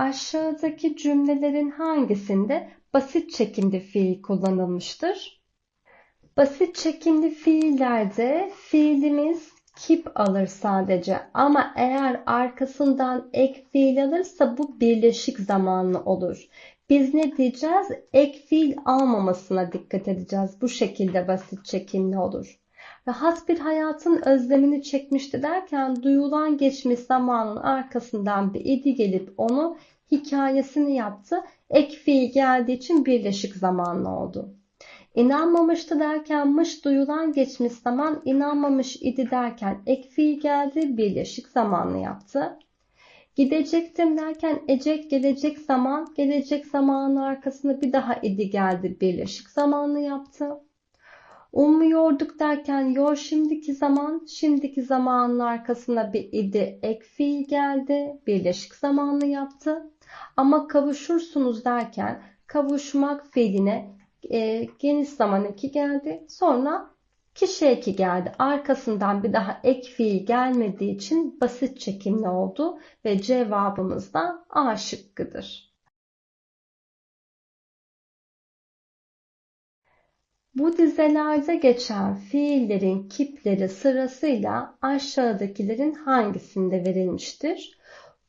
Aşağıdaki cümlelerin hangisinde basit çekimli fiil kullanılmıştır? Basit çekimli fiillerde fiilimiz keep alır sadece ama eğer arkasından ek fiil alırsa bu birleşik zamanlı olur. Biz ne diyeceğiz? Ek fiil almamasına dikkat edeceğiz. Bu şekilde basit çekimli olur. Rahat bir hayatın özlemini çekmişti derken duyulan geçmiş zamanın arkasından bir idi gelip onu hikayesini yaptı. Ek fiil geldiği için birleşik zamanlı oldu. İnanmamıştı derken mış duyulan geçmiş zaman inanmamış idi derken ek fiil geldi birleşik zamanlı yaptı. Gidecektim derken ecek gelecek zaman gelecek zamanın arkasında bir daha idi geldi birleşik zamanlı yaptı. Ummuyorduk derken yor şimdiki zaman, şimdiki zamanın arkasında bir idi ek fiil geldi, birleşik zamanlı yaptı. Ama kavuşursunuz derken kavuşmak fiiline e, geniş zaman eki geldi. Sonra kişi eki geldi. Arkasından bir daha ek fiil gelmediği için basit çekimli oldu ve cevabımız da A şıkkıdır. Bu dizelerde geçen fiillerin kipleri sırasıyla aşağıdakilerin hangisinde verilmiştir?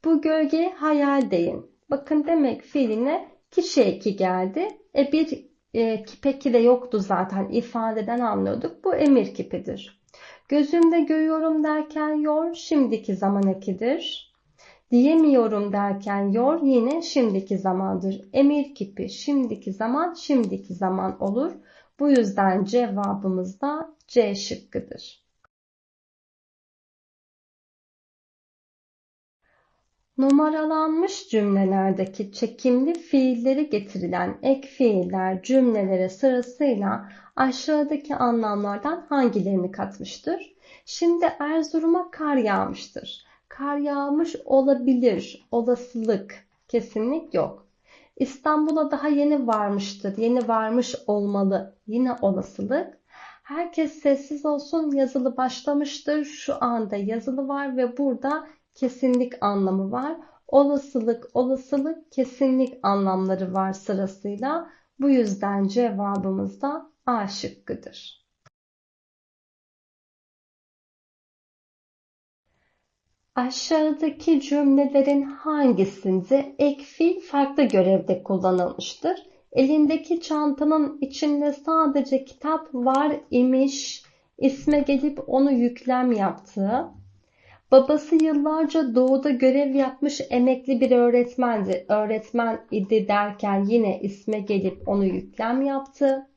Bu gölge hayal deyin. Bakın demek fiiline kişi eki geldi. E bir e, kipeki de yoktu zaten ifadeden anlıyorduk. Bu emir kipidir. Gözümde görüyorum derken yor şimdiki zaman ekidir. Diyemiyorum derken yor yine şimdiki zamandır. Emir kipi şimdiki zaman şimdiki zaman olur. Bu yüzden cevabımız da C şıkkıdır. Numaralanmış cümlelerdeki çekimli fiilleri getirilen ek fiiller cümlelere sırasıyla aşağıdaki anlamlardan hangilerini katmıştır? Şimdi Erzurum'a kar yağmıştır. Kar yağmış olabilir, olasılık, kesinlik yok. İstanbul'a daha yeni varmıştır, yeni varmış olmalı, yine olasılık. Herkes sessiz olsun, yazılı başlamıştır, şu anda yazılı var ve burada kesinlik anlamı var. Olasılık, olasılık, kesinlik anlamları var sırasıyla. Bu yüzden cevabımız da A şıkkıdır. Aşağıdaki cümlelerin hangisinde ek fiil farklı görevde kullanılmıştır? Elindeki çantanın içinde sadece kitap var imiş, isme gelip onu yüklem yaptığı, Babası yıllarca doğuda görev yapmış emekli bir öğretmendi. Öğretmen idi derken yine isme gelip onu yüklem yaptı.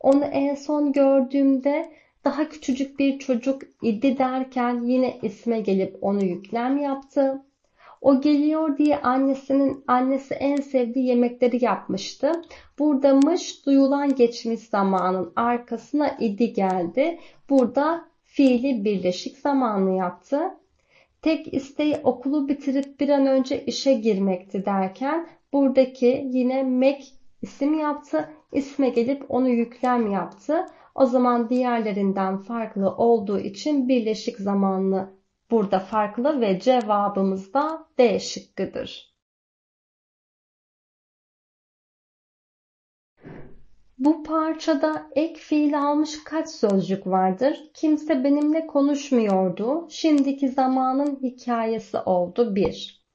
Onu en son gördüğümde daha küçücük bir çocuk idi derken yine isme gelip onu yüklem yaptı. O geliyor diye annesinin annesi en sevdiği yemekleri yapmıştı. Buradamış duyulan geçmiş zamanın arkasına idi geldi. Burada fiili birleşik zamanlı yaptı. Tek isteği okulu bitirip bir an önce işe girmekti derken buradaki yine Mac isim yaptı. İsme gelip onu yüklem yaptı. O zaman diğerlerinden farklı olduğu için birleşik zamanlı burada farklı ve cevabımız da D şıkkıdır. Bu parçada ek fiil almış kaç sözcük vardır? Kimse benimle konuşmuyordu. Şimdiki zamanın hikayesi oldu 1.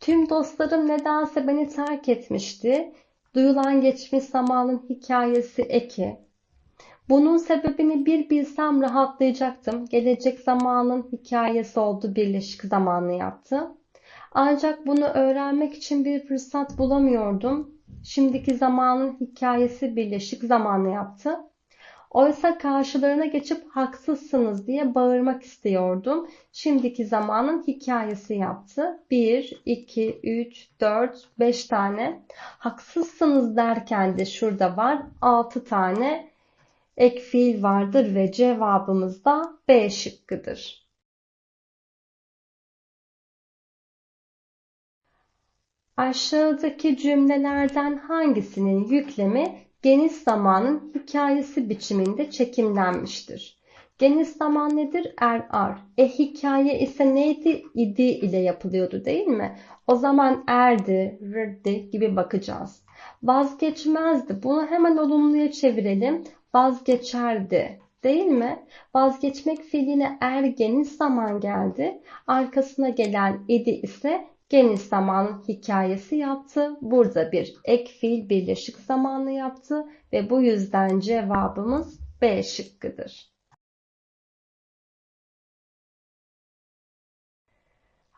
Tüm dostlarım nedense beni terk etmişti. Duyulan geçmiş zamanın hikayesi eki. Bunun sebebini bir bilsem rahatlayacaktım. Gelecek zamanın hikayesi oldu birleşik zamanlı yaptı. Ancak bunu öğrenmek için bir fırsat bulamıyordum şimdiki zamanın hikayesi birleşik zamanlı yaptı. Oysa karşılarına geçip haksızsınız diye bağırmak istiyordum. Şimdiki zamanın hikayesi yaptı. 1, 2, 3, 4, 5 tane. Haksızsınız derken de şurada var 6 tane ek fiil vardır ve cevabımız da B şıkkıdır. Aşağıdaki cümlelerden hangisinin yüklemi geniş zamanın hikayesi biçiminde çekimlenmiştir? Geniş zaman nedir? Er ar. E hikaye ise neydi? İdi ile yapılıyordu değil mi? O zaman erdi, rırdi gibi bakacağız. Vazgeçmezdi. Bunu hemen olumluya çevirelim. Vazgeçerdi. Değil mi? Vazgeçmek fiiline er geniş zaman geldi. Arkasına gelen idi ise geniş zamanın hikayesi yaptı. Burada bir ek fiil birleşik zamanlı yaptı ve bu yüzden cevabımız B şıkkıdır.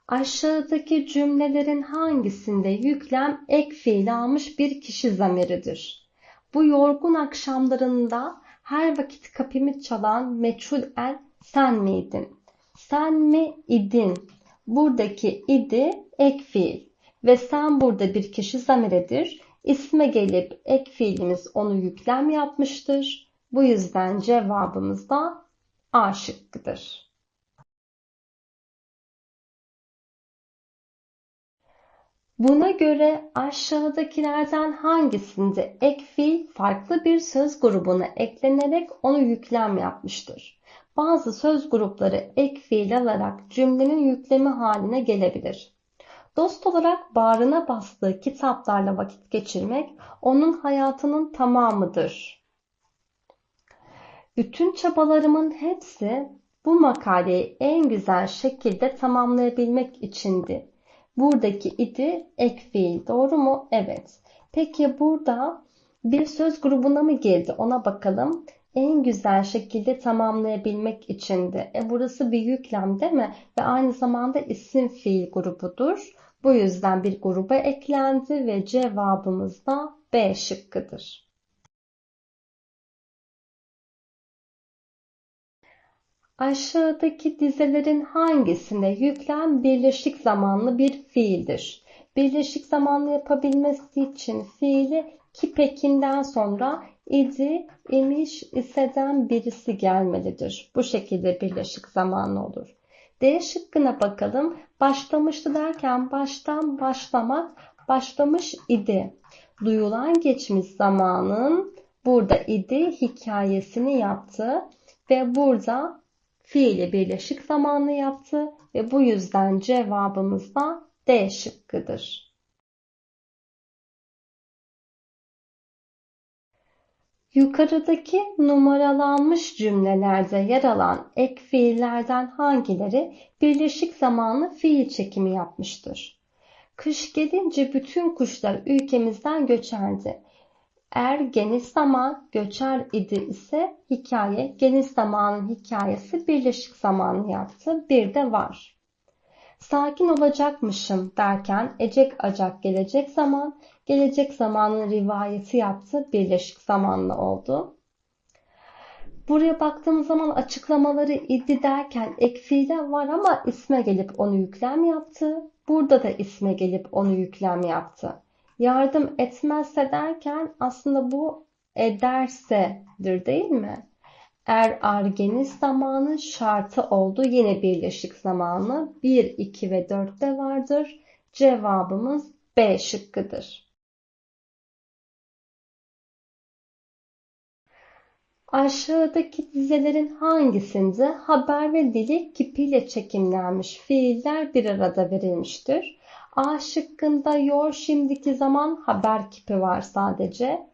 Aşağıdaki cümlelerin hangisinde yüklem ek fiil almış bir kişi zamiridir? Bu yorgun akşamlarında her vakit kapımı çalan meçhul el sen miydin? Sen mi idin? Buradaki idi ek fiil ve sen burada bir kişi zamiridir. İsme gelip ek fiilimiz onu yüklem yapmıştır. Bu yüzden cevabımız da A şıkkıdır. Buna göre aşağıdakilerden hangisinde ek fiil farklı bir söz grubuna eklenerek onu yüklem yapmıştır? Bazı söz grupları ek fiil alarak cümlenin yüklemi haline gelebilir. Dost olarak bağrına bastığı kitaplarla vakit geçirmek onun hayatının tamamıdır. Bütün çabalarımın hepsi bu makaleyi en güzel şekilde tamamlayabilmek içindi. Buradaki idi ek fiil. Doğru mu? Evet. Peki burada bir söz grubuna mı girdi? Ona bakalım. En güzel şekilde tamamlayabilmek içindi. E burası bir yüklem değil mi? Ve aynı zamanda isim fiil grubudur. Bu yüzden bir gruba eklendi ve cevabımız da B şıkkıdır. Aşağıdaki dizelerin hangisinde yüklem birleşik zamanlı bir fiildir? Birleşik zamanlı yapabilmesi için fiili kipekinden sonra idi, imiş, iseden birisi gelmelidir. Bu şekilde birleşik zamanlı olur. D şıkkına bakalım. Başlamıştı derken baştan başlamak başlamış idi. Duyulan geçmiş zamanın burada idi hikayesini yaptı ve burada fiili birleşik zamanlı yaptı ve bu yüzden cevabımız da D şıkkıdır. Yukarıdaki numaralanmış cümlelerde yer alan ek fiillerden hangileri birleşik zamanlı fiil çekimi yapmıştır? Kış gelince bütün kuşlar ülkemizden göçerdi. Eğer geniş zaman göçer idi ise hikaye geniş zamanın hikayesi birleşik zamanlı yaptı. Bir de var. Sakin olacakmışım derken ecek acak gelecek zaman, gelecek zamanın rivayeti yaptı. Birleşik zamanlı oldu. Buraya baktığımız zaman açıklamaları idi derken ek fiile var ama isme gelip onu yüklem yaptı. Burada da isme gelip onu yüklem yaptı yardım etmezse derken aslında bu edersedir değil mi? Er argeniz zamanı şartı oldu. Yine birleşik zamanı 1, 2 ve 4'te vardır. Cevabımız B şıkkıdır. Aşağıdaki dizelerin hangisinde haber ve dili kipiyle çekimlenmiş fiiller bir arada verilmiştir? A şıkkında yor şimdiki zaman haber kipi var sadece.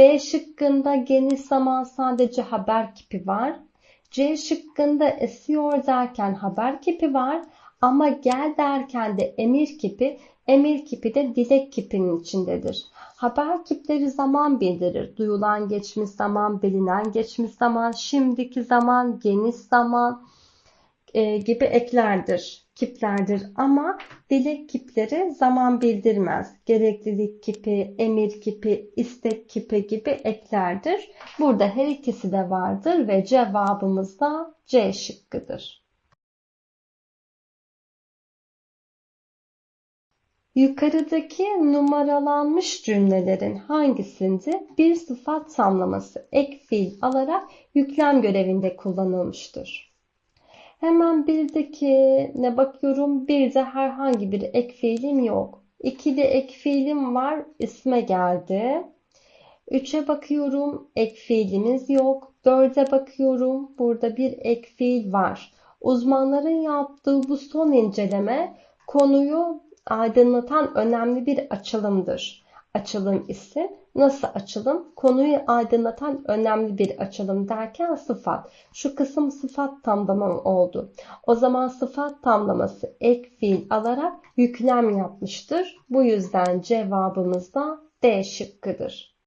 B şıkkında geniş zaman sadece haber kipi var. C şıkkında esiyor derken haber kipi var. Ama gel derken de emir kipi, emir kipi de dilek kipinin içindedir. Haber kipleri zaman bildirir. Duyulan geçmiş zaman, bilinen geçmiş zaman, şimdiki zaman, geniş zaman e, gibi eklerdir kiplerdir ama dilek kipleri zaman bildirmez. Gereklilik kipi, emir kipi, istek kipi gibi eklerdir. Burada her ikisi de vardır ve cevabımız da C şıkkıdır. Yukarıdaki numaralanmış cümlelerin hangisinde bir sıfat tamlaması ek fiil alarak yüklem görevinde kullanılmıştır? Hemen birdeki ne bakıyorum. Bir de herhangi bir ek fiilim yok. İkili ek fiilim var. isme geldi. 3'e bakıyorum. Ek fiilimiz yok. 4'e bakıyorum. Burada bir ek fiil var. Uzmanların yaptığı bu son inceleme konuyu aydınlatan önemli bir açılımdır. Açılım ise nasıl açılım? Konuyu aydınlatan önemli bir açılım derken sıfat. Şu kısım sıfat tamlama oldu. O zaman sıfat tamlaması ek fiil alarak yüklem yapmıştır. Bu yüzden cevabımız da D şıkkıdır.